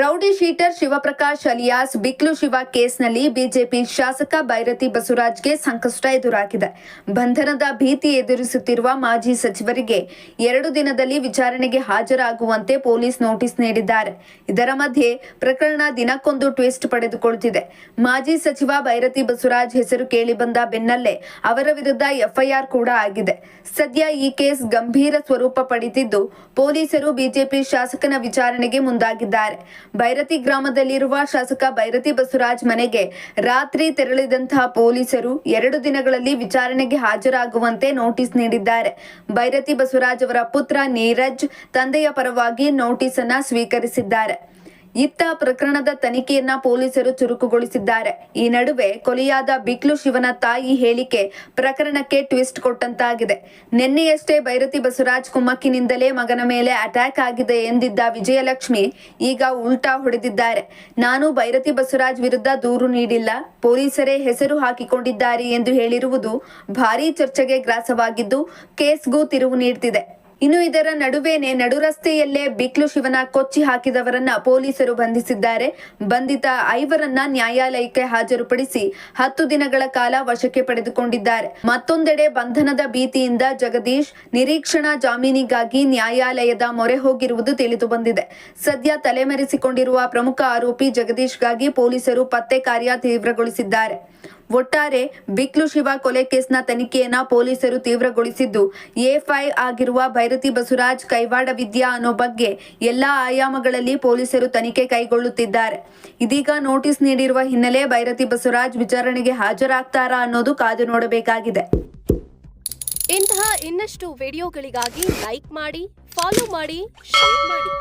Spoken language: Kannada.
Rowdy sheeter Shivaprakash alias Biklu Shiva ಕೇಸ್ನಲ್ಲಿ ಬಿಜೆಪಿ ಶಾಸಕ ಬೈರತಿ ಬಸವರಾಜ್ಗೆ ಸಂಕಷ್ಟ ಎದುರಾಗಿದೆ. ಬಂಧನದ ಭೀತಿ ಎದುರಿಸುತ್ತಿರುವ ಮಾಜಿ ಸಚಿವರಿಗೆ ಎರಡು ದಿನದಲ್ಲಿ ವಿಚಾರಣೆಗೆ ಹಾಜರಾಗುವಂತೆ ಪೊಲೀಸ್ ನೋಟಿಸ್ ನೀಡಿದ್ದಾರೆ. ಇದರ ಮಧ್ಯೆ ಪ್ರಕರಣ ದಿನಕ್ಕೊಂದು ಟ್ವಿಸ್ಟ್ ಪಡೆದುಕೊಳ್ಳುತ್ತಿದೆ ಮಾಜಿ ಸಚಿವ ಬೈರತಿ ಬಸವರಾಜ್ ಹೆಸರು ಕೇಳಿಬಂದ ಬೆನ್ನಲ್ಲೇ ಅವರ ವಿರುದ್ಧ ಎಫ್ಐಆರ್ ಕೂಡ ಆಗಿದೆ. ಸದ್ಯ ಈ ಕೇಸ್ ಗಂಭೀರ ಸ್ವರೂಪ ಪಡೆದಿದ್ದು ಪೊಲೀಸರು ಬಿಜೆಪಿ ಶಾಸಕನ ವಿಚಾರಣೆಗೆ ಮುಂದಾಗಿದ್ದಾರೆ. ಬೈರತಿ ಗ್ರಾಮದಲ್ಲಿರುವ ಶಾಸಕ ಬೈರತಿ ಬಸವರಾಜ್ ಮನೆಗೆ ರಾತ್ರಿ ತೆರಳಿದಂತಹ ಪೊಲೀಸರು ಎರಡು ದಿನಗಳಲ್ಲಿ ವಿಚಾರಣೆಗೆ ಹಾಜರಾಗುವಂತೆ ನೋಟಿಸ್ ನೀಡಿದ್ದಾರೆ. ಬೈರತಿ ಬಸವರಾಜ್ ಅವರ ಪುತ್ರ ನೀರಜ್ ತಂದೆಯ ಪರವಾಗಿ ನೋಟಿಸ್ ಅನ್ನ ಸ್ವೀಕರಿಸಿದ್ದಾರೆ. ಇತ್ತ ಪ್ರಕರಣದ ತನಿಖೆಯನ್ನ ಪೊಲೀಸರು ಚುರುಕುಗೊಳಿಸಿದ್ದಾರೆ. ಈ ನಡುವೆ ಕೊಲೆಯಾದ ಬಿಕ್ಲು ಶಿವನ ತಾಯಿ ಹೇಳಿಕೆ ಪ್ರಕರಣಕ್ಕೆ ಟ್ವಿಸ್ಟ್ ಕೊಟ್ಟಂತಾಗಿದೆ. ನಿನ್ನೆಯಷ್ಟೇ ಬೈರತಿ ಬಸವರಾಜ್ ಕುಮ್ಮಕ್ಕಿನಿಂದಲೇ ಮಗನ ಮೇಲೆ ಅಟ್ಯಾಕ್ ಆಗಿದೆ ಎಂದಿದ್ದ ವಿಜಯಲಕ್ಷ್ಮಿ ಈಗ ಉಲ್ಟಾ ಹೊಡೆದಿದ್ದಾರೆ. ನಾನು ಬೈರತಿ ಬಸವರಾಜ್ ವಿರುದ್ಧ ದೂರು ನೀಡಿಲ್ಲ. ಪೊಲೀಸರೇ ಹೆಸರು ಹಾಕಿಕೊಂಡಿದ್ದಾರೆ ಎಂದು ಹೇಳಿರುವುದು ಭಾರೀ ಚರ್ಚೆಗೆ ಗ್ರಾಸವಾಗಿದ್ದು ಕೇಸ್ಗೂ ತಿರುವು ನೀಡ್ತಿದೆ. ಇನ್ನು ಇದರ ನಡುವೆನೆ ನಡು ರಸ್ತೆಯಲ್ಲೇ ಬಿಕ್ಲು ಶಿವನ ಕೊಚ್ಚಿ ಹಾಕಿದವರನ್ನ ಪೊಲೀಸರು ಬಂಧಿಸಿದ್ದಾರೆ. ಬಂಧಿತ ಐವರನ್ನ ನ್ಯಾಯಾಲಯಕ್ಕೆ ಹಾಜರುಪಡಿಸಿ ಹತ್ತು ದಿನಗಳ ಕಾಲ ವಶಕ್ಕೆ ಪಡೆದುಕೊಂಡಿದ್ದಾರೆ. ಮತ್ತೊಂದೆಡೆ ಬಂಧನದ ಭೀತಿಯಿಂದ ಜಗದೀಶ್ ನಿರೀಕ್ಷಣಾ ಜಾಮೀನಿಗಾಗಿ ನ್ಯಾಯಾಲಯದ ಮೊರೆ ಹೋಗಿರುವುದು ತಿಳಿದು ಬಂದಿದೆ. ಸದ್ಯ ತಲೆಮರೆಸಿಕೊಂಡಿರುವ ಪ್ರಮುಖ ಆರೋಪಿ ಜಗದೀಶ್ಗಾಗಿ ಪೊಲೀಸರು ಪತ್ತೆ ಕಾರ್ಯ ತೀವ್ರಗೊಳಿಸಿದ್ದಾರೆ. ಒಟ್ಟಾರೆ ಬಿಕ್ಲು ಶಿವ ಕೊಲೆ ಕೇಸ್ನ ತನಿಖೆಯನ್ನ ಪೊಲೀಸರು ತೀವ್ರಗೊಳಿಸಿದ್ದು, ಎ ಆಗಿರುವ ಭೈರತಿ ಬಸವರಾಜ್ ಕೈವಾಡ ವಿದ್ಯಾ ಅನ್ನೋ ಬಗ್ಗೆ ಎಲ್ಲಾ ಆಯಾಮಗಳಲ್ಲಿ ಪೊಲೀಸರು ತನಿಖೆ ಕೈಗೊಳ್ಳುತ್ತಿದ್ದಾರೆ. ಇದೀಗ ನೋಟಿಸ್ ನೀಡಿರುವ ಹಿನ್ನೆಲೆ ಭೈರತಿ ಬಸವರಾಜ್ ವಿಚಾರಣೆಗೆ ಹಾಜರಾಗ್ತಾರಾ ಅನ್ನೋದು ಕಾದು ನೋಡಬೇಕಾಗಿದೆ. ಇಂತಹ ಇನ್ನಷ್ಟು ವಿಡಿಯೋಗಳಿಗಾಗಿ ಲೈಕ್ ಮಾಡಿ, ಫಾಲೋ ಮಾಡಿ, ಶೇರ್ ಮಾಡಿ.